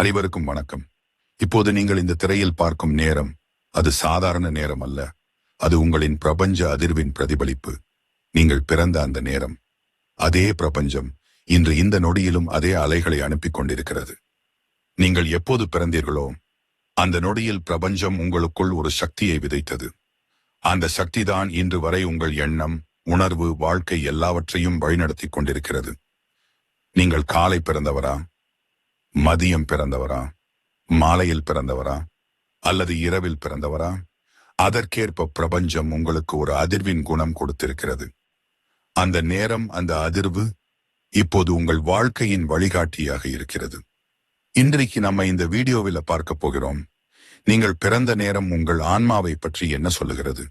அனைவருக்கும் வணக்கம். இப்போது நீங்கள் இந்த திரையில் பார்க்கும் நேரம் அது சாதாரண நேரம் அல்ல. அது உங்களின் பிரபஞ்ச அதிர்வின் பிரதிபலிப்பு. நீங்கள் பிறந்த அந்த நேரம். அதே பிரபஞ்சம் இன்று இந்த நொடியிலும் அதே அலைகளை அனுப்பி கொண்டிருக்கிறது. நீங்கள் எப்போது பிறந்தீர்களோ அந்த நொடியில் பிரபஞ்சம் உங்களுக்குள் ஒரு சக்தியை விதைத்தது. அந்த சக்திதான் இன்று வரை உங்கள் எண்ணம் உணர்வு வாழ்க்கை எல்லாவற்றையும் வழிநடத்திக் கொண்டிருக்கிறது. நீங்கள் காலை பிறந்தவரா? மதியம் பிறந்தவரா? மாலையில் பிறந்தவரா? அல்லது இரவில் பிறந்தவரா? அதற்கேற்ப பிரபஞ்சம் உங்களுக்கு ஒரு அதிர்வின் குணம் கொடுத்திருக்கிறது. அந்த நேரம் அந்த அதிர்வு இப்போது உங்கள் வாழ்க்கையின் வழிகாட்டியாக இருக்கிறது. இன்றைக்கு நம்ம இந்த வீடியோவில் பார்க்க போகிறோம். நீங்கள் பிறந்த நேரம் உங்கள் ஆன்மாவை பற்றி என்ன சொல்லுகிறது?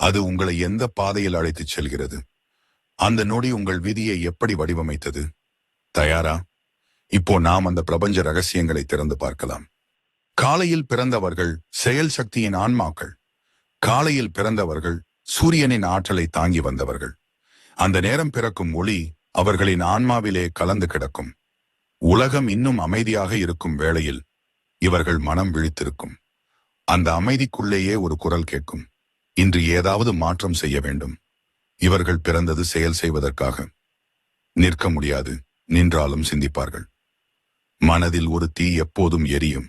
அது உங்களை எந்த பாதையில் அழைத்துச் செல்கிறது? அந்த நொடி உங்கள் விதியை எப்படி வடிவமைத்தது? தயாரா? இப்போ நாம் அந்த பிரபஞ்ச ரகசியங்களை திறந்து பார்க்கலாம். காலையில் பிறந்தவர்கள் செயல் சக்தியின் ஆன்மாக்கள். காலையில் பிறந்தவர்கள் சூரியனின் ஆற்றலை தாங்கி வந்தவர்கள். அந்த நேரம் பிறக்கும் ஒளி அவர்களின் ஆன்மாவிலே கலந்து கிடக்கும். உலகம் இன்னும் அமைதியாக இருக்கும் வேளையில் இவர்கள் மனம் விழித்திருக்கும். அந்த அமைதிக்குள்ளேயே ஒரு குரல் கேட்கும். இன்று ஏதாவது மாற்றம் செய்ய வேண்டும். இவர்கள் பிறந்தது செயல் செய்வதற்காக. நிற்க முடியாது. நின்றாலும் சிந்திப்பார்கள். மனதில் ஒரு தீ எப்போதும் எரியும்.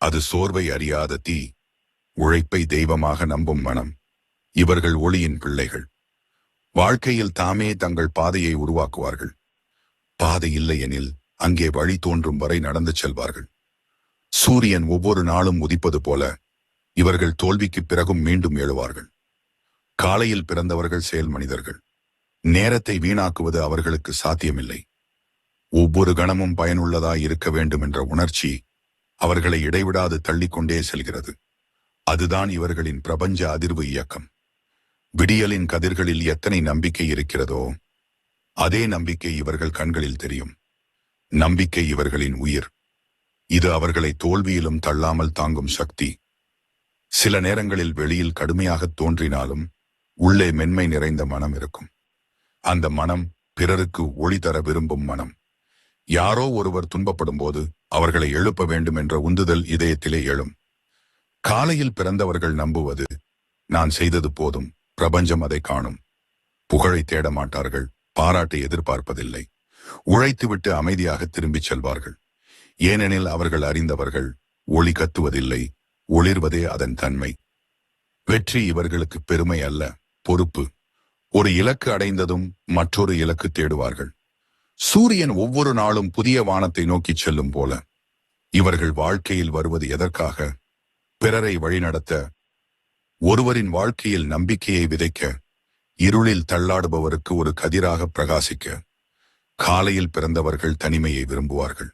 அது சோர்வை அறியாத தீ. உழைப்பை தெய்வமாக நம்பும் மனம். இவர்கள் ஒளியின் பிள்ளைகள். வாழ்க்கையில் தாமே தங்கள் பாதையை உருவாக்குவார்கள். பாதை இல்லையெனில் அங்கே வழி தோன்றும் வரை நடந்து செல்வார்கள். சூரியன் ஒவ்வொரு நாளும் உதிப்பது போல இவர்கள் தோல்விக்கு பிறகும் மீண்டும் எழுவார்கள். காலையில் பிறந்தவர்கள் செயல் மனிதர்கள். நேரத்தை வீணாக்குவது அவர்களுக்கு சாத்தியமில்லை. ஒவ்வொரு கணமும் பயனுள்ளதாய் இருக்க வேண்டும் என்ற உணர்ச்சி அவர்களை இடைவிடாது தள்ளிக்கொண்டே செல்கிறது. அதுதான் இவர்களின் பிரபஞ்ச அதிர்வு இயக்கம். விடியலின் கதிர்களில் எத்தனை நம்பிக்கை இருக்கிறதோ அதே நம்பிக்கை இவர்கள் கண்களில் தெரியும். நம்பிக்கை இவர்களின் உயிர். இது அவர்களை தோல்வியிலும் தள்ளாமல் தாங்கும் சக்தி. சில நேரங்களில் வெளியில் கடுமையாக தோன்றினாலும் உள்ளே மென்மை நிறைந்த மனம் இருக்கும். அந்த மனம் பிறருக்கு ஒளி தர விரும்பும் மனம். யாரோ ஒருவர் துன்பப்படும் போது அவர்களை எழுப்ப வேண்டும் என்ற உந்துதல் இதயத்திலே எழும். காலையில் பிறந்தவர்கள் நம்புவது நான் செய்தது போதும் பிரபஞ்சம் அதை காணும். புகழை தேட மாட்டார்கள் பாராட்டை எதிர்பார்ப்பதில்லை. உழைத்துவிட்டு அமைதியாக திரும்பிச் செல்வார்கள். ஏனெனில் அவர்கள் அறிந்தவர்கள் ஒளி கத்துவதில்லை ஒளிர்வதே அதன் தன்மை. வெற்றி இவர்களுக்கு பெருமை அல்ல பொறுப்பு. ஒரு இலக்கு அடைந்ததும் மற்றொரு இலக்கு தேடுவார்கள். சூரியன் ஒவ்வொரு நாளும் புதிய வானத்தை நோக்கிச் செல்லும் போல இவர்கள் வாழ்க்கையில் வருவது எதற்காக? பிறரை வழிநடத்த ஒருவரின் வாழ்க்கையில் நம்பிக்கையை விதைக்க இருளில் தள்ளாடுபவருக்கு ஒரு கதிராக பிரகாசிக்க காலையில் பிறந்தவர்கள் தனிமையை விரும்புவார்கள்.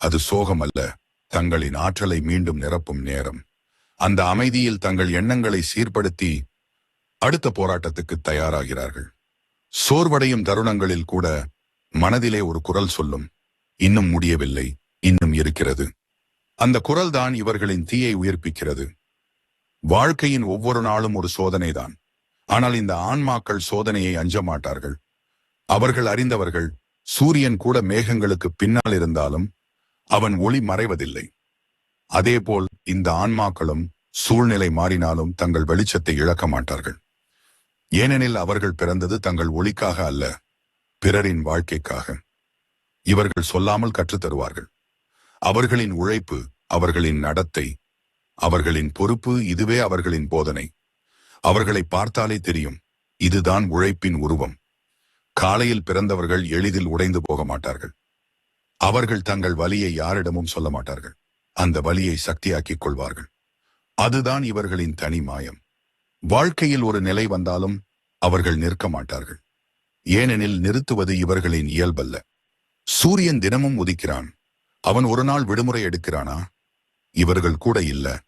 அது சோகம் அல்ல தங்களின் ஆற்றலை மீண்டும் நிரப்பும் நேரம். அந்த அமைதியில் தங்கள் எண்ணங்களை சீர்படுத்தி அடுத்த போராட்டத்துக்கு தயாராகிறார்கள். சோர்வடையும் தருணங்களில் கூட மனதிலே ஒரு குரல் சொல்லும். இன்னும் முடியவில்லை இன்னும் இருக்கிறது. அந்த குரல்தான் இவர்களின் தீயை உயிர்ப்பிக்கிறது. வாழ்க்கையின் ஒவ்வொரு நாளும் ஒரு சோதனைதான். ஆனால் இந்த ஆன்மாக்கள் சோதனையை அஞ்ச மாட்டார்கள். அவர்கள் அறிந்தவர்கள் சூரியன் கூட மேகங்களுக்கு பின்னால் இருந்தாலும் அவன் ஒளி மறைவதில்லை. அதேபோல் இந்த ஆன்மாக்களும் சூழ்நிலை மாறினாலும் தங்கள் வெளிச்சத்தை இழக்க மாட்டார்கள். ஏனெனில் அவர்கள் பிறந்தது தங்கள் ஒளிக்காக அல்ல. பிறரின் வாழ்க்கைக்காக. இவர்கள் சொல்லாமல் கற்றுத் தருவார்கள். அவர்களின் உழைப்பு அவர்களின் நடத்தை அவர்களின் பொறுப்பு இதுவே அவர்களின் போதனை. அவர்களை பார்த்தாலே தெரியும் இதுதான் உழைப்பின் உருவம். காலையில் பிறந்தவர்கள் எளிதில் உடைந்து போக மாட்டார்கள். அவர்கள் தங்கள் வலியை யாரிடமும் சொல்ல மாட்டார்கள். அந்த வலியை சக்தியாக்கிக் கொள்வார்கள். அதுதான் இவர்களின் தனி மாயம். வாழ்க்கையில் ஒரு நிலை வந்தாலும் அவர்கள் நிற்க மாட்டார்கள். ஏனெனில் நிறுத்துவது இவர்களின் இயல்பல்ல. சூரியன் தினமும் உதிக்கிறான். அவன் ஒரு நாள் விடுமுறை எடுக்கிறானா? இவர்கள் கூட இல்ல.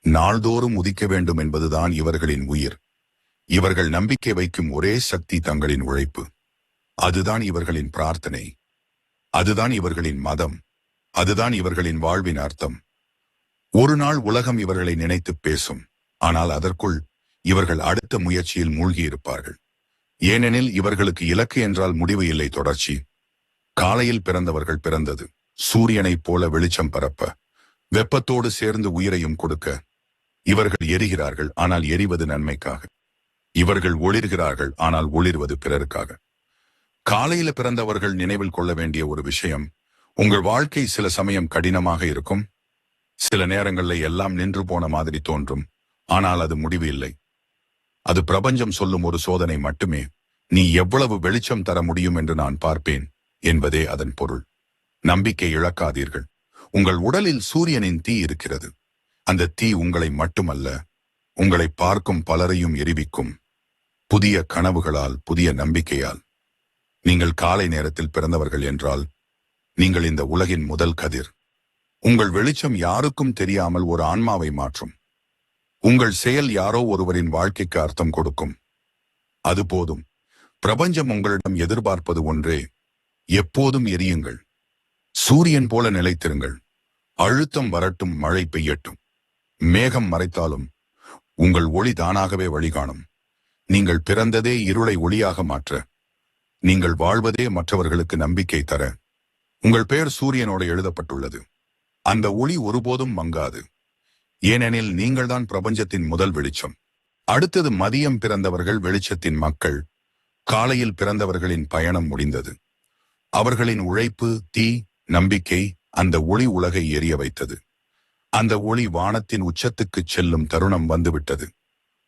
நாள்தோறும் உதிக்க வேண்டும் என்பதுதான் இவர்களின் உயிர். இவர்கள் நம்பிக்கை வைக்கும் ஒரே சக்தி தங்களின் உழைப்பு. அதுதான் இவர்களின் பிரார்த்தனை. அதுதான் இவர்களின் மதம். அதுதான் இவர்களின் வாழ்வின் அர்த்தம். ஒரு நாள் உலகம் இவர்களை நினைத்து பேசும். ஆனால் அதற்குள் இவர்கள் அடுத்த முயற்சியில் மூழ்கியிருப்பார்கள். ஏனெனில் இவர்களுக்கு இலக்கு என்றால் முடிவு இல்லை தொடர்ச்சி. காலையில் பிறந்தவர்கள் பிறந்தது. சூரியனைப் போல வெளிச்சம் பரப்ப வெப்பத்தோடு சேர்ந்து உயிரையும் கொடுக்க. இவர்கள் எரிகிறார்கள் ஆனால் எரிவது நன்மைக்காக. இவர்கள் ஒளிர்கிறார்கள் ஆனால் ஒளிர்வது பிறருக்காக. காலையில பிறந்தவர்கள் நினைவில் கொள்ள வேண்டிய ஒரு விஷயம் உங்கள் வாழ்க்கை சில சமயம் கடினமாக இருக்கும். சில நேரங்களில் எல்லாம் நின்று போன மாதிரி தோன்றும் ஆனால் அது முடிவு இல்லை. அது பிரபஞ்சம் சொல்லும் ஒரு சோதனை மட்டுமே. நீ எவ்வளவு வெளிச்சம் தர முடியும் என்று நான் பார்ப்பேன் என்பதே அதன் பொருள். நம்பிக்கை இழக்காதீர்கள். உங்கள் உடலில் சூரியனின் தீ இருக்கிறது. அந்த தீ உங்களை மட்டுமல்ல உங்களை பார்க்கும் பலரையும் எரிவிக்கும். புதிய கனவுகளால் புதிய நம்பிக்கையால். நீங்கள் காலை நேரத்தில் பிறந்தவர்கள் என்றால் நீங்கள் இந்த உலகின் முதல் கதிர். உங்கள் வெளிச்சம் யாருக்கும் தெரியாமல் ஒரு ஆன்மாவை மாற்றும். உங்கள் செயல் யாரோ ஒருவரின் வாழ்க்கைக்கு அர்த்தம் கொடுக்கும். அது போதும். பிரபஞ்சம் உங்களிடம் எதிர்பார்ப்பது ஒன்றே. எப்போதும் எரியுங்கள். சூரியன் போல நிலைத்திருங்கள். அழுத்தம் வரட்டும் மழை பெய்யட்டும். மேகம் மறைத்தாலும் உங்கள் ஒளி தானாகவே வழிகாணும். நீங்கள் பிறந்ததே இருளை ஒளியாக மாற்ற. நீங்கள் வாழ்வதே மற்றவர்களுக்கு நம்பிக்கை தர. உங்கள் பெயர் சூரியனோடு எழுதப்பட்டுள்ளது. அந்த ஒளி ஒருபோதும் மங்காது. ஏனெனில் நீங்கள்தான் பிரபஞ்சத்தின் முதல் வெளிச்சம். அடுத்தது மதியம் பிறந்தவர்கள் வெளிச்சத்தின் மக்கள். காலையில் பிறந்தவர்களின் பயணம் முடிந்தது. அவர்களின் உழைப்பு தீ நம்பிக்கை அந்த ஒளி உலகை எரிய வைத்தது. அந்த ஒளி வானத்தின் உச்சத்துக்குச் செல்லும் தருணம் வந்துவிட்டது.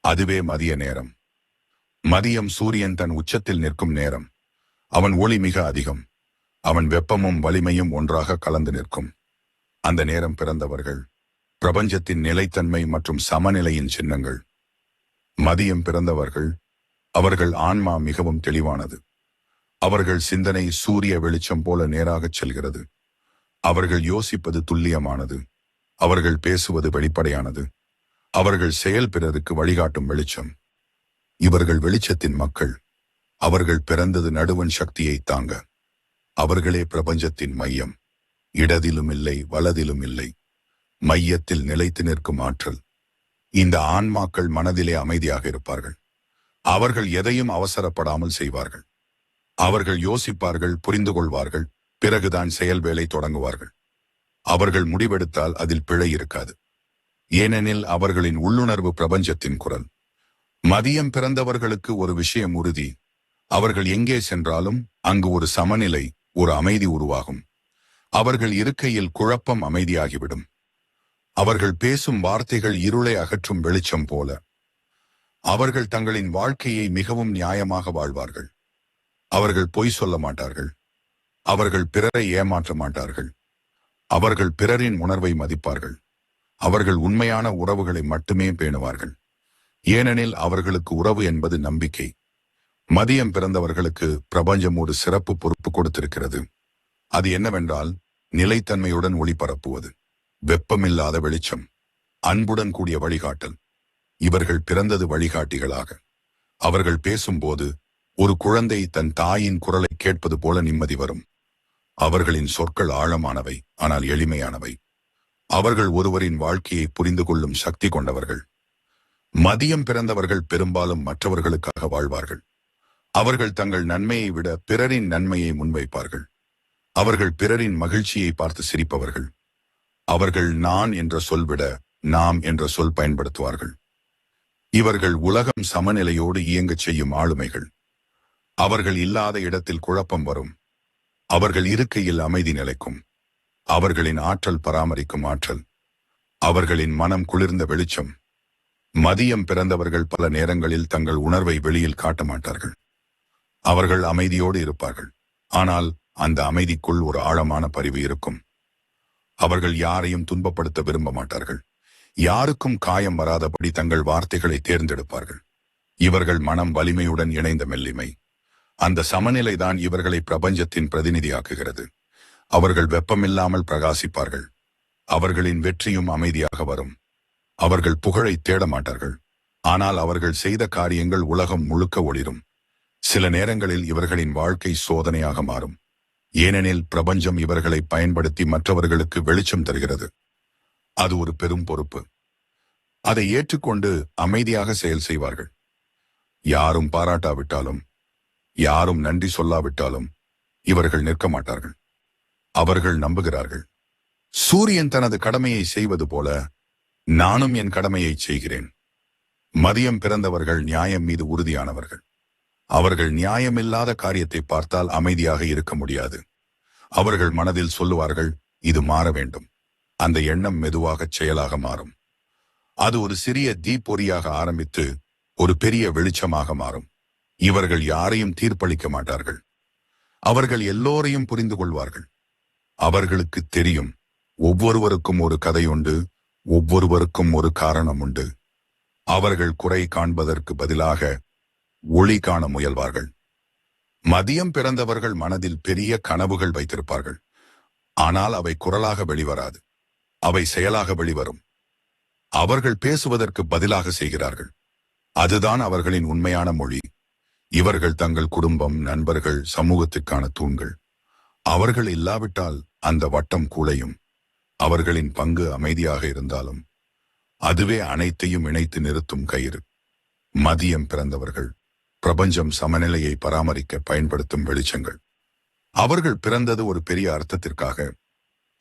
அதுவே மதிய நேரம். மதியம் சூரியன் தன் உச்சத்தில் நிற்கும் நேரம். அவன் ஒளி மிக அதிகம். அவன் வெப்பமும் வலிமையும் ஒன்றாக கலந்து நிற்கும். அந்த நேரம் பிறந்தவர்கள் பிரபஞ்சத்தின் நிலைத்தன்மை மற்றும் சமநிலையின் சின்னங்கள். மதியம் பிறந்தவர்கள் அவர்கள் ஆன்மா மிகவும் தெளிவானது. அவர்கள் சிந்தனை சூரிய வெளிச்சம் போல நேராகச் செல்கிறது. அவர்கள் யோசிப்பது துல்லியமானது. அவர்கள் பேசுவது வெளிப்படையானது. அவர்கள் செயல் பிறருக்கு வழிகாட்டும் வெளிச்சம். இவர்கள் வெளிச்சத்தின் மக்கள். அவர்கள் பிறந்தது நடுவன் சக்தியை தாங்க. அவர்களே பிரபஞ்சத்தின் மையம். இடதிலும் இல்லை வலதிலும் இல்லை. மையத்தில் நிலைத்து நிற்கும் ஆற்றல். இந்த ஆன்மாக்கள் மனதிலே அமைதியாக இருப்பார்கள். அவர்கள் எதையும் அவசரப்படாமல் செய்வார்கள். அவர்கள் யோசிப்பார்கள் புரிந்து கொள்வார்கள் பிறகுதான் செயல் வேலை தொடங்குவார்கள். அவர்கள் முடிவெடுத்தால் அதில் பிழை இருக்காது. ஏனெனில் அவர்களின் உள்ளுணர்வு பிரபஞ்சத்தின் குரல். மதியம் பிறந்தவர்களுக்கு ஒரு விஷயம் உறுதி. அவர்கள் எங்கே சென்றாலும் அங்கு ஒரு சமநிலை ஒரு அமைதி உருவாகும். அவர்கள் இருக்கையில் குழப்பம் அமைதியாகிவிடும். அவர்கள் பேசும் வார்த்தைகள் இருளை அகற்றும் வெளிச்சம் போல. அவர்கள் தங்களின் வாழ்க்கையை மிகவும் நியாயமாக வாழ்வார்கள். அவர்கள் பொய் சொல்ல மாட்டார்கள். அவர்கள் பிறரை ஏமாற்ற மாட்டார்கள். அவர்கள் பிறரின் உணர்வை மதிப்பார்கள். அவர்கள் உண்மையான உறவுகளை மட்டுமே பேணுவார்கள். ஏனெனில் அவர்களுக்கு உறவு என்பது நம்பிக்கை. மதியம் பிறந்தவர்களுக்கு பிரபஞ்சம் ஒரு சிறப்பு பொறுப்பு கொடுத்திருக்கிறது. அது என்னவென்றால் நிலைத்தன்மையுடன் ஒளிபரப்புவது வெப்பமில்லாத வெளிச்சம் அன்புடன் கூடிய வழிகாட்டல். இவர்கள் பிறந்தது வழிகாட்டிகளாக. அவர்கள் பேசும்போது ஒரு குழந்தை தன் தாயின் குரலை கேட்பது போல நிம்மதி வரும். அவர்களின் சொற்கள் ஆழமானவை ஆனால் எளிமையானவை. அவர்கள் ஒருவரின் வாழ்க்கையை புரிந்து கொள்ளும் சக்தி கொண்டவர்கள். மதியம் பிறந்தவர்கள் பெரும்பாலும் மற்றவர்களுக்காக வாழ்வார்கள். அவர்கள் தங்கள் நன்மையை விட பிறரின் நன்மையை முன்வைப்பார்கள். அவர்கள் பிறரின் மகிழ்ச்சியை பார்த்து சிரிப்பவர்கள். அவர்கள் நான் என்ற சொல் விட நாம் என்ற சொல் பயன்படுத்துவார்கள். இவர்கள் உலகம் சமநிலையோடு இயங்கச் செய்யும் ஆளுமைகள். அவர்கள் இல்லாத இடத்தில் குழப்பம் வரும். அவர்கள் இருக்கையில் அமைதி நிலைக்கும். அவர்களின் ஆற்றல் பராமரிக்கும் ஆற்றல். அவர்களின் மனம் குளிர்ந்த வெளிச்சம். மதியம் பிறந்தவர்கள் பல நேரங்களில் தங்கள் உணர்வை வெளியில் காட்ட மாட்டார்கள். அவர்கள் அமைதியோடு இருப்பார்கள். ஆனால் அந்த அமைதிக்குள் ஒரு ஆழமான பரிவு இருக்கும். அவர்கள் யாரையும் துன்பப்படுத்த விரும்ப மாட்டார்கள் யாருக்கும் காயம் வராதபடி தங்கள் வார்த்தைகளை தேர்ந்தெடுப்பார்கள். இவர்கள் மனம் வலிமையுடன் இணைந்த மெல்லிமை. அந்த சமநிலைதான் இவர்களை பிரபஞ்சத்தின் பிரதிநிதியாக்குகிறது. அவர்கள் வெப்பமில்லாமல் பிரகாசிப்பார்கள். அவர்களின் வெற்றியும் அமைதியாக வரும். அவர்கள் புகழை தேட மாட்டார்கள் ஆனால் அவர்கள் செய்த காரியங்கள் உலகம் முழுக்க ஒளிரும். சில நேரங்களில் இவர்களின் வாழ்க்கை சோதனையாக மாறும். ஏனெனில் பிரபஞ்சம் இவர்களை பயன்படுத்தி மற்றவர்களுக்கு வெளிச்சம் தருகிறது. அது ஒரு பெரும் பொறுப்பு. அதை ஏற்றுக்கொண்டு அமைதியாக செயல் செய்வார்கள். யாரும் பாராட்டாவிட்டாலும் யாரும் நன்றி சொல்லாவிட்டாலும் இவர்கள் நிற்க மாட்டார்கள். அவர்கள் நம்புகிறார்கள். சூரியன் தனது கடமையை செய்வது போல நானும் என் கடமையை செய்கிறேன். மதியம் பிறந்தவர்கள் நியாயம் மீது உறுதியானவர்கள். அவர்கள் நியாயமில்லாத காரியத்தை பார்த்தால் அமைதியாக இருக்க முடியாது. அவர்கள் மனதில் சொல்லுவார்கள் இது மாற வேண்டும். அந்த எண்ணம் மெதுவாக செயலாக மாறும். அது ஒரு சிறிய தீப்பொறியாக ஆரம்பித்து ஒரு பெரிய வெளிச்சமாக மாறும். இவர்கள் யாரையும் தீர்ப்பளிக்க மாட்டார்கள். அவர்கள் எல்லோரையும் புரிந்து கொள்வார்கள். அவர்களுக்கு தெரியும் ஒவ்வொருவருக்கும் ஒரு கதை உண்டு ஒவ்வொருவருக்கும் ஒரு காரணம் உண்டு. அவர்கள் குறை காண்பதற்கு பதிலாக ஒளி காண முயல்வார்கள். மதியம் பிறந்தவர்கள் மனதில் பெரிய கனவுகள் வைத்திருப்பார்கள். ஆனால் அவை குரலாக வெளிவராது. அவை செயலாக வெளிவரும். அவர்கள் பேசுவதற்கு பதிலாக செய்கிறார்கள். அதுதான் அவர்களின் உண்மையான மொழி. இவர்கள் தங்கள் குடும்பம் நண்பர்கள் சமூகத்துக்கான தூண்கள். அவர்கள் இல்லாவிட்டால் அந்த வட்டம் கூளையும். அவர்களின் பங்கு அமைதியாக இருந்தாலும் அதுவே அனைத்தையும் இணைத்து நிறுத்தும் கயிறு. மதியம் பிறந்தவர்கள் பிரபஞ்சம் சமநிலையை பராமரிக்க பயன்படுத்தும் வெளிச்சங்கள். அவர்கள் பிறந்தது ஒரு பெரிய அர்த்தத்திற்காக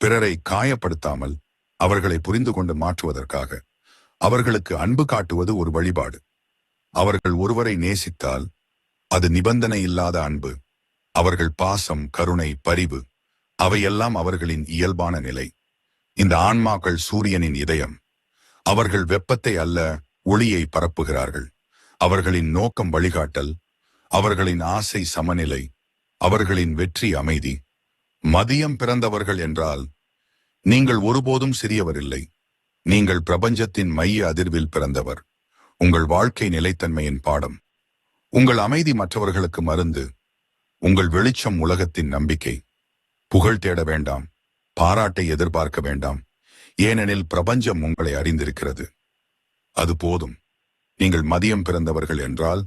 பிறரை காயப்படுத்தாமல் அவர்களை புரிந்து கொண்டு மாற்றுவதற்காக அவர்களுக்கு அன்பு காட்டுவது ஒரு வழிபாடு. அவர்கள் ஒருவரை நேசித்தால் அது நிபந்தனை இல்லாத அன்பு அவர்கள் பாசம் கருணை பரிவு அவையெல்லாம் அவர்களின் இயல்பான நிலை. இந்த ஆன்மாக்கள் சூரியனின் இதயம். அவர்கள் வெப்பத்தை அல்ல ஒளியை பரப்புகிறார்கள். அவர்களின் நோக்கம் வழிகாட்டல் அவர்களின் ஆசை சமநிலை அவர்களின் வெற்றி அமைதி. மதியம் பிறந்தவர்கள் என்றால் நீங்கள் ஒருபோதும் சிறியவரில்லை. நீங்கள் பிரபஞ்சத்தின் மைய அதிர்வில் பிறந்தவர். உங்கள் வாழ்க்கை நிலைத்தன்மையின் பாடம். உங்கள் அமைதி மற்றவர்களுக்கு மருந்து. உங்கள் வெளிச்சம் உலகத்தின் நம்பிக்கை. புகழ் தேட வேண்டாம். பாராட்டை எதிர்பார்க்க வேண்டாம். ஏனெனில் பிரபஞ்சம் உங்களை அறிந்திருக்கிறது. அது போதும். நீங்கள் மதியம் பிறந்தவர்கள் என்றால்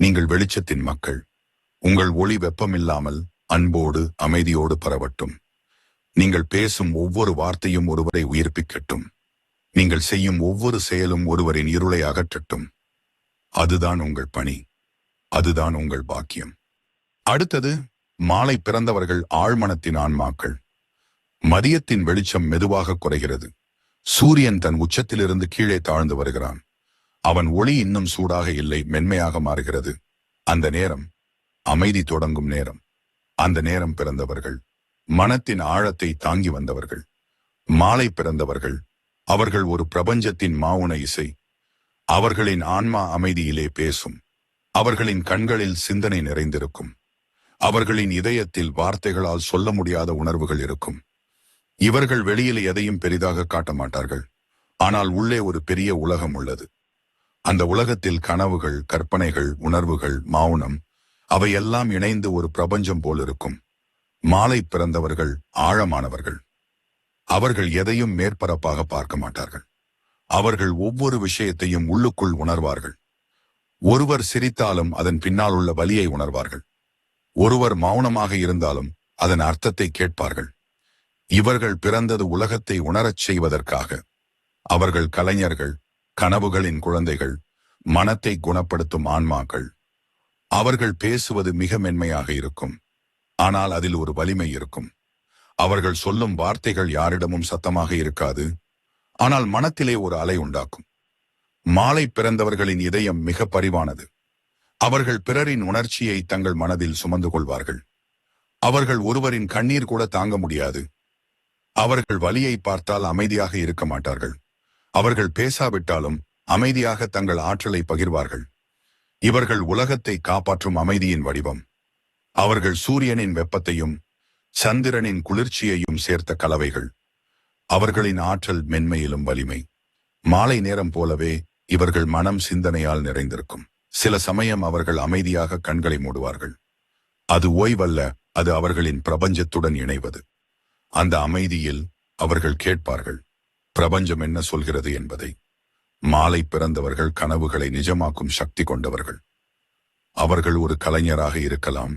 நீங்கள் வெளிச்சத்தின் மக்கள். உங்கள் ஒளி வெப்பமில்லாமல் அன்போடு அமைதியோடு பரவட்டும். நீங்கள் பேசும் ஒவ்வொரு வார்த்தையும் ஒருவரை உயிர்ப்பிக்கட்டும். நீங்கள் செய்யும் ஒவ்வொரு செயலும் ஒருவரின் இருளை அகற்றட்டும். அதுதான் உங்கள் பணி. அதுதான் உங்கள் பாக்கியம். அடுத்தது மாலை பிறந்தவர்கள் ஆழ்மனத்தின் ஆன்மாக்கள். மதியத்தின் வெளிச்சம் மெதுவாக குறைகிறது. சூரியன் தன் உச்சத்திலிருந்து கீழே தாழ்ந்து வருகிறான். அவன் ஒளி இன்னும் சூடாக இல்லை மென்மையாக மாறுகிறது. அந்த நேரம் அமைதி தொடங்கும் நேரம். அந்த நேரம் பிறந்தவர்கள். மனத்தின் ஆழத்தை தாங்கி வந்தவர்கள். மாலை பிறந்தவர்கள். அவர்கள் ஒரு பிரபஞ்சத்தின் மாவுன இசை. அவர்களின் ஆன்மா அமைதியிலே பேசும். அவர்களின் கண்களில் சிந்தனை நிறைந்திருக்கும். அவர்களின் இதயத்தில் வார்த்தைகளால் சொல்ல முடியாத உணர்வுகள் இருக்கும். இவர்கள் வெளியில் எதையும் பெரிதாக காட்ட மாட்டார்கள். ஆனால் உள்ளே ஒரு பெரிய உலகம் உள்ளது. அந்த உலகத்தில் கனவுகள் கற்பனைகள் உணர்வுகள் மௌனம் அவையெல்லாம் இணைந்து ஒரு பிரபஞ்சம் போல் இருக்கும் மாலை பிறந்தவர்கள் ஆழமானவர்கள். அவர்கள் எதையும் மேற்பரப்பாக பார்க்க மாட்டார்கள். அவர்கள் ஒவ்வொரு விஷயத்தையும் உள்ளுக்குள் உணர்வார்கள். ஒருவர் சிரித்தாலும் அதன் பின்னால் உள்ள வலியை உணர்வார்கள். ஒருவர் மௌனமாக இருந்தாலும் அதன் அர்த்தத்தை கேட்பார்கள். இவர்கள் பிறந்தது உலகத்தை உணரச் செய்வதற்காக. அவர்கள் கலைஞர்கள் கனவுகளின் குழந்தைகள் மனத்தை குணப்படுத்தும் ஆன்மாக்கள். அவர்கள் பேசுவது மிக மென்மையாக இருக்கும். ஆனால் அதில் ஒரு வலிமை இருக்கும். அவர்கள் சொல்லும் வார்த்தைகள் யாரிடமும் சத்தமாக இருக்காது. ஆனால் மனத்திலே ஒரு அலை உண்டாக்கும். மாலை பிறந்தவர்களின் இதயம் மிக பரிவானது. அவர்கள் பிறரின் உணர்ச்சியை தங்கள் மனதில் சுமந்து கொள்வார்கள். அவர்கள் ஒருவரின் கண்ணீர் கூட தாங்க முடியாது. அவர்கள் வலியை பார்த்தால் அமைதியாக இருக்க மாட்டார்கள். அவர்கள் பேசாவிட்டாலும் அமைதியாக தங்கள் ஆற்றலை பகிர்வார்கள். இவர்கள் உலகத்தை காப்பாற்றும் அமைதியின் வடிவம். அவர்கள் சூரியனின் வெப்பத்தையும் சந்திரனின் குளிர்ச்சியையும் சேர்த்த கலவைகள். அவர்களின் ஆற்றல் மென்மையிலும் வலிமை. மாலை நேரம் போலவே இவர்கள் மனம் சிந்தனையால் நிறைந்திருக்கும். சில சமயம் அவர்கள் அமைதியாக கண்களை மூடுவார்கள். அது ஓய்வல்ல அது அவர்களின் பிரபஞ்சத்துடன் இணைவது. அந்த அமைதியில் அவர்கள் கேட்பார்கள். பிரபஞ்சம் என்ன சொல்கிறது என்பதை. மாலை பிறந்தவர்கள் கனவுகளை நிஜமாக்கும் சக்தி கொண்டவர்கள். அவர்கள் ஒரு கலைஞராக இருக்கலாம்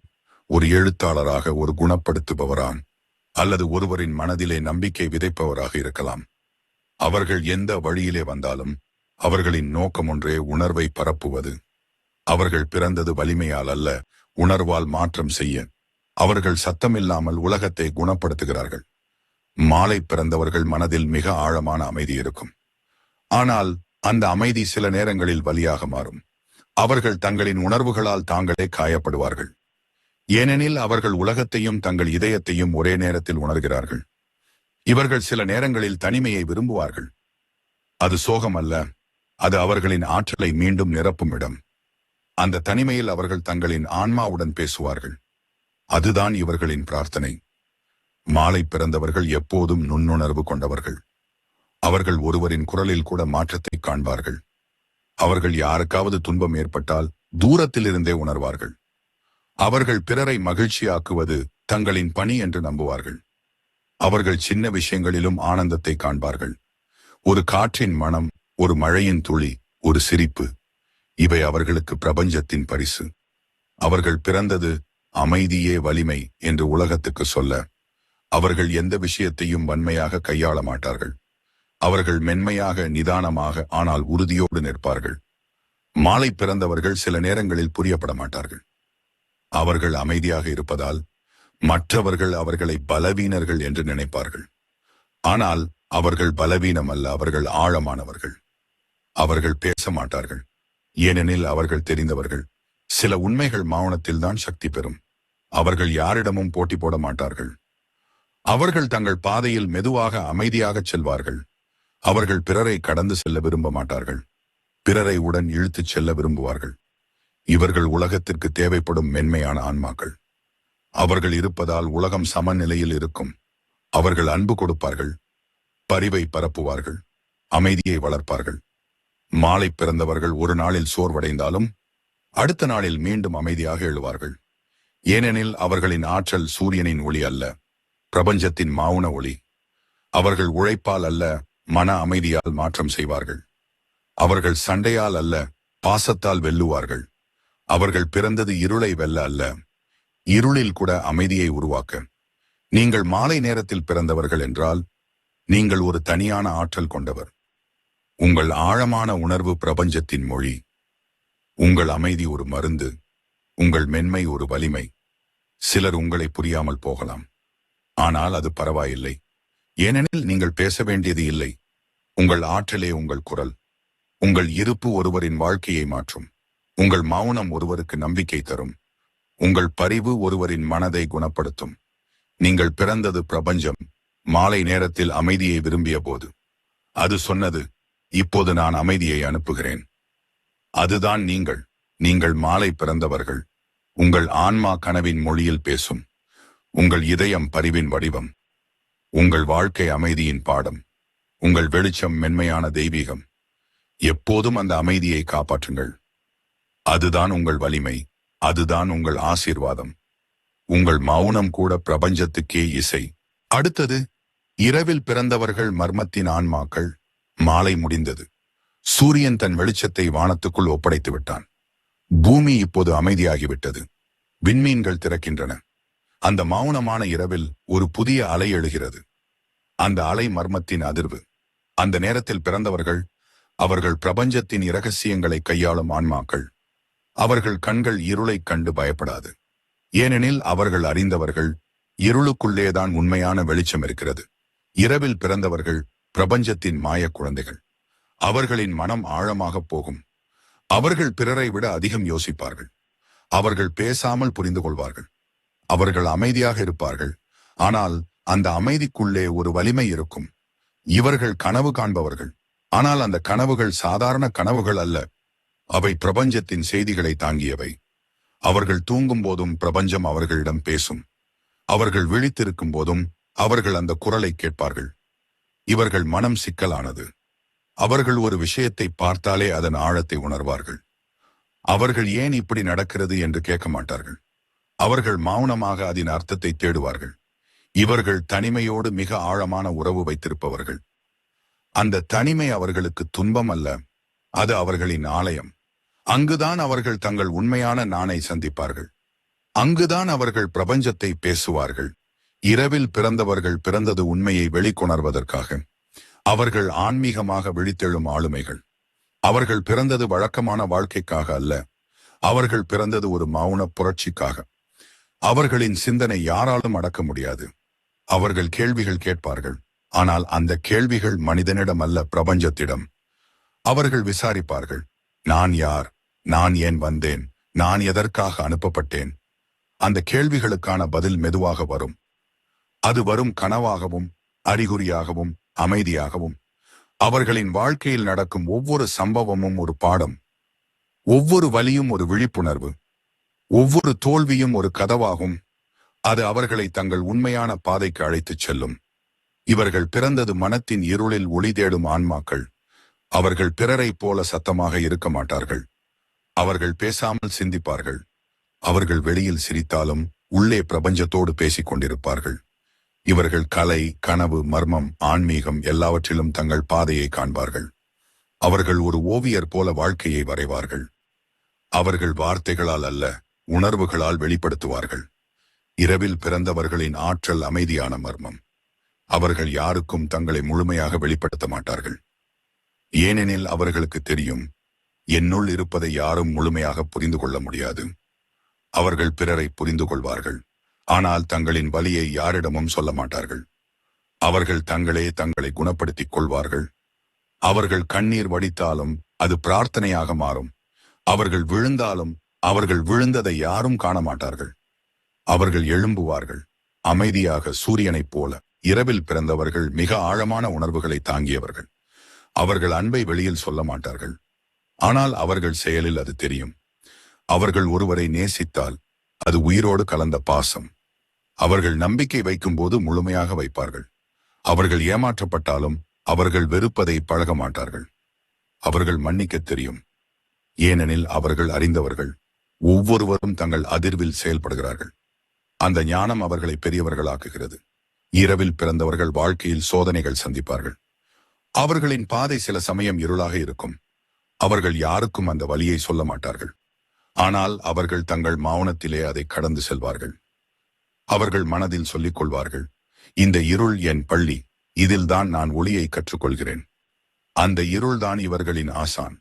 ஒரு எழுத்தாளராக ஒரு குணப்படுத்துபவரான் அல்லது ஒருவரின் மனதிலே நம்பிக்கை விதைப்பவராக இருக்கலாம். அவர்கள் எந்த வழியிலே வந்தாலும் அவர்களின் நோக்கம் ஒன்றே உணர்வை பரப்புவது. அவர்கள் பிறந்தது வலிமையால் அல்ல உணர்வால் மாற்றம் செய்ய. அவர்கள் சத்தமில்லாமல் உலகத்தை குணப்படுத்துகிறார்கள். மாலை பிறந்தவர்கள் மனதில் மிக ஆழமான அமைதி இருக்கும். ஆனால் அந்த அமைதி சில நேரங்களில் வலியாக மாறும். அவர்கள் தங்களின் உணர்வுகளால் தாங்களே காயப்படுவார்கள். ஏனெனில் அவர்கள் உலகத்தையும் தங்கள் இதயத்தையும் ஒரே நேரத்தில் உணர்கிறார்கள். இவர்கள் சில நேரங்களில் தனிமையை விரும்புவார்கள். அது சோகம் அல்ல அது அவர்களின் ஆற்றலை மீண்டும் நிரப்பும் இடம். அந்த தனிமையில் அவர்கள் தங்களின் ஆன்மாவுடன் பேசுவார்கள். அதுதான் இவர்களின் பிரார்த்தனை. மாலை பிறந்தவர்கள் எப்போதும் நுண்ணுணர்வு கொண்டவர்கள். அவர்கள் ஒருவரின் குரலில் கூட மாற்றத்தை காண்பார்கள். அவர்கள் யாருக்காவது துன்பம் ஏற்பட்டால் தூரத்திலிருந்தே உணர்வார்கள். அவர்கள் பிறரை மகிழ்ச்சியாக்குவது தங்களின் பணி என்று நம்புவார்கள். அவர்கள் சின்ன விஷயங்களிலும் ஆனந்தத்தை காண்பார்கள். ஒரு காற்றின் மனம் ஒரு மழையின் துளி ஒரு சிரிப்பு இவை அவர்களுக்கு பிரபஞ்சத்தின் பரிசு. அவர்கள் பிறந்தது அமைதியே வலிமை என்று உலகத்துக்கு சொல்ல அவர்கள் எந்த விஷயத்தையும் வன்மையாக கையாள மாட்டார்கள். அவர்கள் மென்மையாக நிதானமாக ஆனால் உறுதியோடு நிற்பார்கள். மாலை பிறந்தவர்கள் சில நேரங்களில் புரியப்பட மாட்டார்கள். அவர்கள் அமைதியாக இருப்பதால் மற்றவர்கள் அவர்களை பலவீனர்கள் என்று நினைப்பார்கள். ஆனால் அவர்கள் பலவீனம் அல்ல அவர்கள் ஆழமானவர்கள். அவர்கள் பேச மாட்டார்கள். ஏனெனில் அவர்கள் தெரிந்தவர்கள். சில உண்மைகள் மௌனத்தில்தான் சக்தி பெறும். அவர்கள் யாரிடமும் போட்டி போட மாட்டார்கள். அவர்கள் தங்கள் பாதையில் மெதுவாக அமைதியாகச் செல்வார்கள். அவர்கள் பிறரை கடந்து செல்ல விரும்ப மாட்டார்கள். பிறரை உடன் இழுத்துச் செல்ல விரும்புவார்கள். இவர்கள் உலகத்திற்கு தேவைப்படும் மென்மையான ஆன்மாக்கள். அவர்கள் இருப்பதால் உலகம் சமநிலையில் இருக்கும். அவர்கள் அன்பு கொடுப்பார்கள். பரிவை பரப்புவார்கள். அமைதியை வளர்ப்பார்கள். மாலை பிறந்தவர்கள் ஒரு நாளில் சோர்வடைந்தாலும் அடுத்த நாளில் மீண்டும் அமைதியாக எழுவார்கள். ஏனெனில் அவர்களின் ஆற்றல் சூரியனின் ஒளி அல்ல. பிரபஞ்சத்தின் மௌன ஒளி. அவர்கள் உழைப்பால் அல்ல மன அமைதியால் மாற்றம் செய்வார்கள். அவர்கள் சண்டையால் அல்ல பாசத்தால் வெல்லுவார்கள். அவர்கள் பிறந்தது இருளை வெல்ல அல்ல இருளில் கூட அமைதியை உருவாக்க. நீங்கள் மாலை நேரத்தில் பிறந்தவர்கள் என்றால் நீங்கள் ஒரு தனியான ஆற்றல் கொண்டவர். உங்கள் ஆழமான உணர்வு பிரபஞ்சத்தின் மொழி. உங்கள் அமைதி ஒரு மருந்து உங்கள் மென்மை ஒரு வலிமை. சிலர் உங்களை புரியாமல் போகலாம். ஆனால் அது பரவாயில்லை. ஏனெனில் நீங்கள் பேச வேண்டியது இல்லை. உங்கள் ஆற்றலே உங்கள் குரல். உங்கள் இருப்பு ஒருவரின் வாழ்க்கையை மாற்றும். உங்கள் மௌனம் ஒருவருக்கு நம்பிக்கை தரும். உங்கள் பரிவு ஒருவரின் மனதை குணப்படுத்தும். நீங்கள் பிறந்தது பிரபஞ்சம். மாலை நேரத்தில் அமைதியை விரும்பிய போது. அது சொன்னது இப்போது நான் அமைதியை அனுப்புகிறேன். அதுதான் நீங்கள். நீங்கள் மாலை பிறந்தவர்கள். உங்கள் ஆன்மா கனவின் மொழியில் பேசும். உங்கள் இதயம் பரிவின் வடிவம். உங்கள் வாழ்க்கை அமைதியின் பாடம். உங்கள் வெளிச்சம் மென்மையான தெய்வீகம். எப்போதும் அந்த அமைதியை காப்பாற்றுங்கள். அதுதான் உங்கள் வலிமை. அதுதான் உங்கள் ஆசீர்வாதம். உங்கள் மௌனம் கூட பிரபஞ்சத்துக்கே இசை. அடுத்தது இரவில் பிறந்தவர்கள் மர்மத்தின் ஆன்மாக்கள். மாலை முடிந்தது. சூரியன் தன் வெளிச்சத்தை வானத்துக்குள் ஒப்படைத்து விட்டான் பூமி இப்போது அமைதியாகிவிட்டது. விண்மீன்கள் திறக்கின்றன. அந்த மௌனமான இரவில் ஒரு புதிய அலை எழுகிறது. அந்த அலை மர்மத்தின் அதிர்வு. அந்த நேரத்தில் பிறந்தவர்கள் அவர்கள் பிரபஞ்சத்தின் இரகசியங்களை கையாளும் ஆன்மாக்கள். அவர்கள் கண்கள் இருளைக் கண்டு பயப்படாது. ஏனெனில் அவர்கள் அறிந்தவர்கள் இருளுக்குள்ளேதான் உண்மையான வெளிச்சம் இருக்கிறது. இரவில் பிறந்தவர்கள் பிரபஞ்சத்தின் மாயக் குழந்தைகள். அவர்களின் மனம் ஆழமாக போகும். அவர்கள் பிறரை விட அதிகம் யோசிப்பார்கள். அவர்கள் பேசாமல் புரிந்து கொள்வார்கள். அவர்கள் அமைதியாக இருப்பார்கள். ஆனால் அந்த அமைதிக்குள்ளே ஒரு வலிமை இருக்கும். இவர்கள் கனவு காண்பவர்கள். ஆனால் அந்த கனவுகள் சாதாரண கனவுகள் அல்ல. அவை பிரபஞ்சத்தின் செய்திகளை தாங்கியவை. அவர்கள் தூங்கும் போதும் பிரபஞ்சம் அவர்களிடம் பேசும். அவர்கள் விழித்திருக்கும் போதும் அவர்கள் அந்த குரலை கேட்பார்கள். இவர்கள் மனம் சிக்கலானது. அவர்கள் ஒரு விஷயத்தை பார்த்தாலே அதன் ஆழத்தை உணர்வார்கள். அவர்கள் ஏன் இப்படி நடக்கிறது என்று கேட்க மாட்டார்கள். அவர்கள் மௌனமாக அதன் அர்த்தத்தை தேடுவார்கள். இவர்கள் தனிமையோடு மிக ஆழமான உறவு வைத்திருப்பவர்கள். அந்த தனிமை அவர்களுக்கு துன்பம் அல்ல அது அவர்களின் ஆலயம். அங்குதான் அவர்கள் தங்கள் உண்மையான நானை சந்திப்பார்கள். அங்குதான் அவர்கள் பிரபஞ்சத்தை பேசுவார்கள். இரவில் பிறந்தவர்கள் பிறந்தது உண்மையை வெளிக்கொணர்வதற்காக. அவர்கள் ஆன்மீகமாக விழித்தெழும் ஆளுமைகள். அவர்கள் பிறந்தது வழக்கமான வாழ்க்கைக்காக அல்ல அவர்கள் பிறந்தது ஒரு மௌன புரட்சிக்காக. அவர்களின் சிந்தனை யாராலும் அடக்க முடியாது. அவர்கள் கேள்விகள் கேட்பார்கள். ஆனால் அந்த கேள்விகள் மனிதனிடம் அல்ல பிரபஞ்சத்திடம். அவர்கள் விசாரிப்பார்கள். நான் யார்? நான் ஏன் வந்தேன்? நான் எதற்காக அனுப்பப்பட்டேன்? அந்த கேள்விகளுக்கான பதில் மெதுவாக வரும். அது வரும் கனவாகவும் அறிகுறியாகவும் அமைதியாகவும். அவர்களின் வாழ்க்கையில் நடக்கும் ஒவ்வொரு சம்பவமும் ஒரு பாடம். ஒவ்வொரு வலியும் ஒரு விழிப்புணர்வு. ஒவ்வொரு தோல்வியும் ஒரு கதவாகும். அது அவர்களை தங்கள் உண்மையான பாதைக்கு அழைத்துச் செல்லும். இவர்கள் பிறந்தது மனத்தின் இருளில் ஒளி தேடும் ஆன்மாக்கள். அவர்கள் பிறரைப் போல சத்தமாக இருக்க மாட்டார்கள். அவர்கள் பேசாமல் சிந்திப்பார்கள். அவர்கள் வெளியில் சிரித்தாலும் உள்ளே பிரபஞ்சத்தோடு பேசிக் கொண்டிருப்பார்கள். இவர்கள் கலை கனவு மர்மம் ஆன்மீகம் எல்லாவற்றிலும் தங்கள் பாதையை காண்பார்கள். அவர்கள் ஒரு ஓவியர் போல வாழ்க்கையை வரைவார்கள். அவர்கள் வார்த்தைகளால் அல்ல உணர்வுகளால் வெளிப்படுத்துவார்கள். இரவில் பிறந்தவர்களின் ஆற்றல் அமைதியான மர்மம். அவர்கள் யாருக்கும் தங்களை முழுமையாக வெளிப்படுத்த மாட்டார்கள். ஏனெனில் அவர்களுக்கு தெரியும் என்னுள் இருப்பதை யாரும் முழுமையாக புரிந்து கொள்ள முடியாது. அவர்கள் பிறரை புரிந்து கொள்வார்கள். ஆனால் தங்களின் வலியை யாரிடமும் சொல்ல மாட்டார்கள். அவர்கள் தங்களே தங்களை குணப்படுத்திக் கொள்வார்கள். அவர்கள் கண்ணீர் வடித்தாலும் அது பிரார்த்தனையாக மாறும். அவர்கள் விழுந்தாலும் அவர்கள் விழுந்ததை யாரும் காண மாட்டார்கள் அவர்கள் எழும்புவார்கள். அமைதியாக சூரியனைப் போல இரவில் பிறந்தவர்கள் மிக ஆழமான உணர்வுகளை தாங்கியவர்கள். அவர்கள் அன்பை வெளியில் சொல்ல மாட்டார்கள். ஆனால் அவர்கள் செயலில் அது தெரியும். அவர்கள் ஒருவரை நேசித்தால் அது உயிரோடு கலந்த பாசம். அவர்கள் நம்பிக்கை வைக்கும்போது முழுமையாக வைப்பார்கள். அவர்கள் ஏமாற்றப்பட்டாலும் அவர்கள் வெறுப்பதை பழக மாட்டார்கள். அவர்கள் மன்னிக்கத் தெரியும். ஏனெனில் அவர்கள் அறிந்தவர்கள். ஒவ்வொருவரும் தங்கள் அதிர்வில் செயல்படுகிறார்கள். அந்த ஞானம் அவர்களை பெரியவர்களாக்குகிறது. இரவில் பிறந்தவர்கள் வாழ்க்கையில் சோதனைகள் சந்திப்பார்கள். அவர்களின் பாதை சில சமயம் இருளாக இருக்கும். அவர்கள் யாருக்கும் அந்த வழியை சொல்ல மாட்டார்கள். ஆனால் அவர்கள் தங்கள் மௌனத்திலே அதை கடந்து செல்வார்கள். அவர்கள் மனதில் சொல்லிக் கொள்வார்கள் இந்த இருள் என் பள்ளி இதில்தான் நான் ஒளியை கற்றுக்கொள்கிறேன். அந்த இருள்தான் இவர்களின் ஆசான்.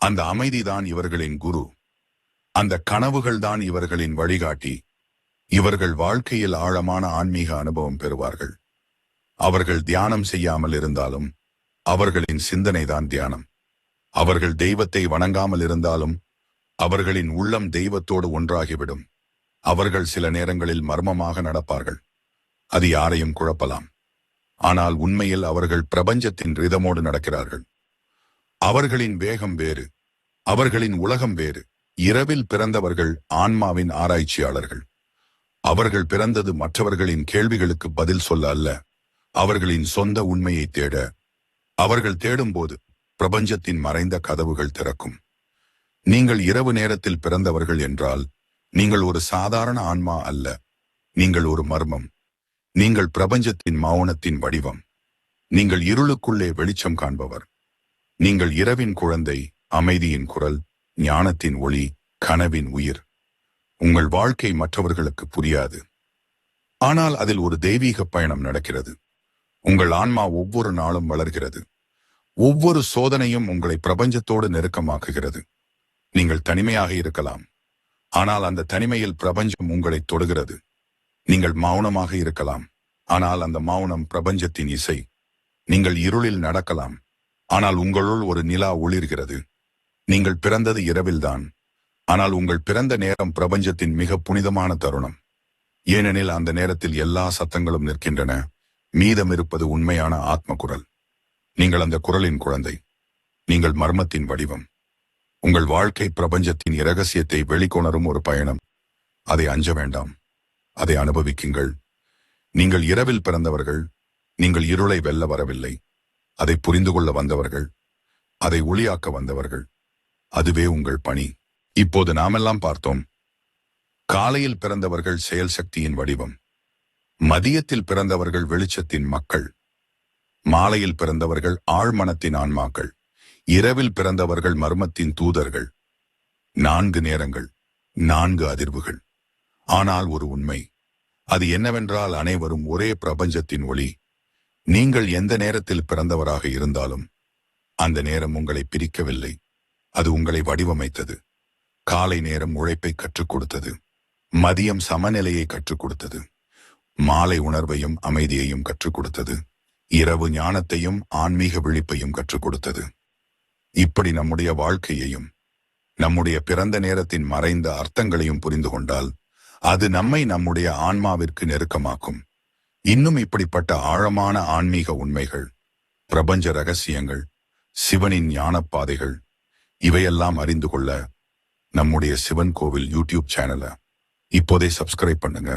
அந்த அமைதிதான் இவர்களின் குரு. அந்த கனவுகள்தான் இவர்களின் வழிகாட்டி. இவர்கள் வாழ்க்கையில் ஆழமான ஆன்மீக அனுபவம் பெறுவார்கள். அவர்கள் தியானம் செய்யாமல் இருந்தாலும் அவர்களின் சிந்தனைதான் தியானம். அவர்கள் தெய்வத்தை வணங்காமல் இருந்தாலும் அவர்களின் உள்ளம் தெய்வத்தோடு ஒன்றாகிவிடும். அவர்கள் சில நேரங்களில் மர்மமாக நடப்பார்கள். அது யாரையும் குழப்பலாம். ஆனால் உண்மையில் அவர்கள் பிரபஞ்சத்தின் ரிதமோடு நடக்கிறார்கள். அவர்களின் வேகம் வேறு. அவர்களின் உலகம் வேறு. இரவில் பிறந்தவர்கள் ஆன்மாவின் ஆராய்ச்சியாளர்கள். அவர்கள் பிறந்தது மற்றவர்களின் கேள்விகளுக்கு பதில் சொல்ல அல்ல. அவர்களின் சொந்த உண்மையை தேட. அவர்கள் தேடும்போது பிரபஞ்சத்தின் மறைந்த கதவுகள் திறக்கும். நீங்கள் இரவு நேரத்தில் பிறந்தவர்கள் என்றால் நீங்கள் ஒரு சாதாரண ஆன்மா அல்ல. நீங்கள் ஒரு மர்மம். நீங்கள் பிரபஞ்சத்தின் மௌனத்தின் வடிவம். நீங்கள் இருளுக்குள்ளே வெளிச்சம் காண்பவர். நீங்கள் இரவின் குழந்தை அமைதியின் குரல் ஞானத்தின் ஒளி கனவின் உயிர். உங்கள் வாழ்க்கை மற்றவர்களுக்கு புரியாது. ஆனால் அதில் ஒரு தெய்வீக பயணம் நடக்கிறது. உங்கள் ஆன்மா ஒவ்வொரு நாளும் வளர்கிறது. ஒவ்வொரு சோதனையும் உங்களை பிரபஞ்சத்தோடு நெருக்கமாக்குகிறது. நீங்கள் தனிமையாக இருக்கலாம். ஆனால் அந்த தனிமையில் பிரபஞ்சம் உங்களை தொடுகிறது. நீங்கள் மௌனமாக இருக்கலாம். ஆனால் அந்த மௌனம் பிரபஞ்சத்தின் இசை. நீங்கள் இருளில் நடக்கலாம். ஆனால் உங்களுள் ஒரு நிலா ஒளிர்கிறது. நீங்கள் பிறந்தது இரவில்தான். ஆனால் உங்கள் பிறந்த நேரம் பிரபஞ்சத்தின் மிக புனிதமான தருணம். ஏனெனில் அந்த நேரத்தில் எல்லா சத்தங்களும் நிற்கின்றன. மீதம் இருப்பது உண்மையான ஆத்ம குரல் நீங்கள் அந்த குரலின் குழந்தை. நீங்கள் மர்மத்தின் வடிவம். உங்கள் வாழ்க்கை பிரபஞ்சத்தின் இரகசியத்தை வெளிக்கொணரும் ஒரு பயணம். அதை அஞ்ச வேண்டாம். அதை அனுபவிக்குங்கள். நீங்கள் இரவில் பிறந்தவர்கள். நீங்கள் இருளை வெல்ல வரவில்லை. அதை புரிந்து கொள்ள வந்தவர்கள். அதை ஒளியாக்க வந்தவர்கள். அதுவே உங்கள் பணி. இப்போது நாமெல்லாம் பார்த்தோம். காலையில் பிறந்தவர்கள் செயல் சக்தியின் வடிவம். மதியத்தில் பிறந்தவர்கள் வெளிச்சத்தின் மக்கள். மாலையில் பிறந்தவர்கள் ஆழ்மனத்தின் ஆன்மாக்கள். இரவில் பிறந்தவர்கள் மர்மத்தின் தூதர்கள். நான்கு நேரங்கள் நான்கு அதிர்வுகள். ஆனால் ஒரு உண்மை. அது என்னவென்றால் அனைவரும் ஒரே பிரபஞ்சத்தின் ஒளி. நீங்கள் எந்த நேரத்தில் பிறந்தவராக இருந்தாலும் அந்த நேரம் உங்களை பிரிக்கவில்லை. அது உங்களை வடிவமைத்தது. காலை நேரம் உழைப்பை கற்றுக் கொடுத்தது. மதியம் சமநிலையை கற்றுக் கொடுத்தது. மாலை உணர்வையும் அமைதியையும் கற்றுக் கொடுத்தது. இரவு ஞானத்தையும் ஆன்மீக விழிப்பையும் கற்றுக் கொடுத்தது. இப்படி நம்முடைய வாழ்க்கையையும் நம்முடைய பிறந்த நேரத்தின் மறைந்த அர்த்தங்களையும் புரிந்து கொண்டால் அது நம்மை நம்முடைய ஆன்மாவிற்கு நெருக்கமாக்கும். இன்னும் இப்படிப்பட்ட ஆழமான ஆன்மீக உண்மைகள் பிரபஞ்ச ரகசியங்கள் சிவனின் ஞானப்பாதைகள் இவையெல்லாம் அறிந்து கொள்ள நம்முடைய சிவன் கோவில் யூடியூப் சேனலை இப்போதே சப்ஸ்கிரைப் பண்ணுங்க.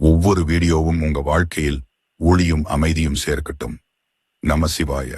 ஒவ்வொரு வீடியோவும் உங்க வாழ்க்கையில் ஒளியும் அமைதியும் சேர்க்கட்டும். நம சிவாய.